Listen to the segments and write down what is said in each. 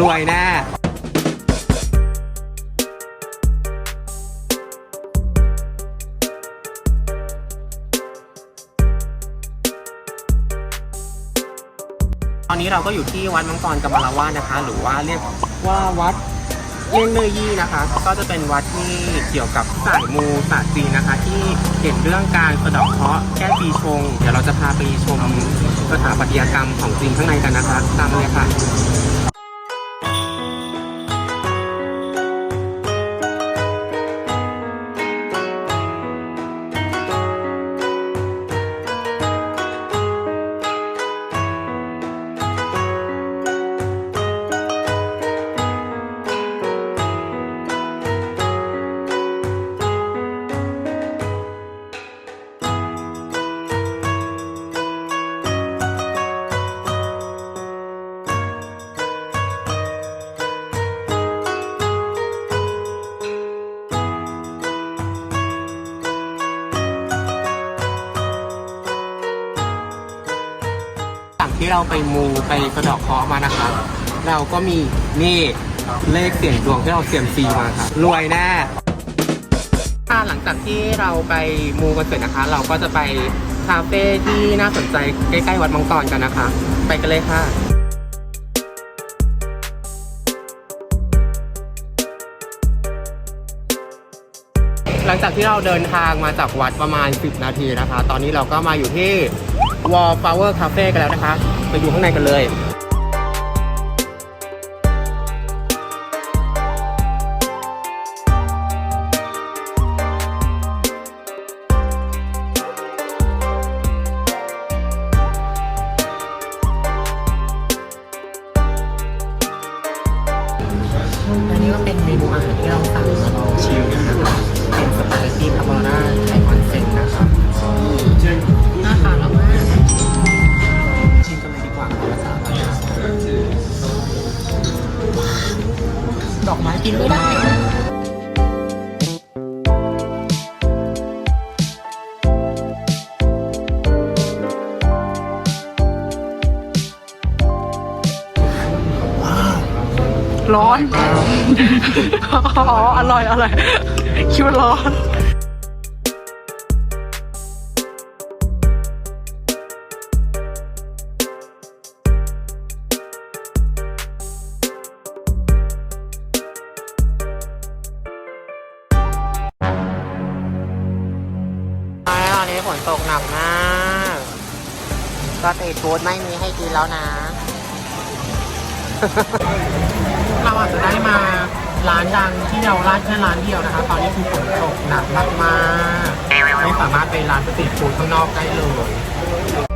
รวยแน่ตอนนี้เราก็อยู่ที่วัดมังกรกำมะละวาดนะคะ หรือว่าเรียกว่าวัดเล่งเนยยี่นะคะ ก็จะเป็นวัดที่เกี่ยวกับสายมูศาสตร์จีนนะคะ ที่เห็นเรื่องการสะดอกเคราะห์แก้ปีชง เดี๋ยวเราจะพาไปชมสถาปัตยกรรมของจีนข้างในกันนะคะ ตามมาเลยค่ะ ที่เราไปมูไปกระดอกเคาะมานะคะเราก็มีนี่เลขเสี่ยงดวงที่เราเสี่ยมซีมาค่ะรวยแน่ค่ะหลังจากที่เราไปมูกันเสร็จนะคะ เราก็จะไปคาเฟ่ที่น่าสนใจใกล้ๆวัดมังกรกันนะคะ ไปกันเลยค่ะหลังจากที่เราเดินทางมาจากวัดประมาณ 10 นาทีนะคะ ตอนนี้เราก็มาอยู่ที่ Wallflower Cafe กันแล้วนะคะ ไปดูข้างในกันเลยอันนี้ก็เป็นเมนูอาหารที่เราสั่งมาลองชิมกันะครับเป็นสป กินไม่ได้ร้อน อ๋อ อร่อย อร่อย คิดว่าร้อน ตอนนี้ฝนตกหนักมาก ก็ตีฟูดไม่มีให้กินแล้วนะ เราอาจจะได้มาร้านดังที่เราร้านแค่ร้านเดียวนะคะ ตอนนี้คือฝนตกหนักมากมากๆไม่สามารถไปร้านสตรีทฟู้ดข้างนอกได้เลย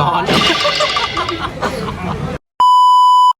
ร้อน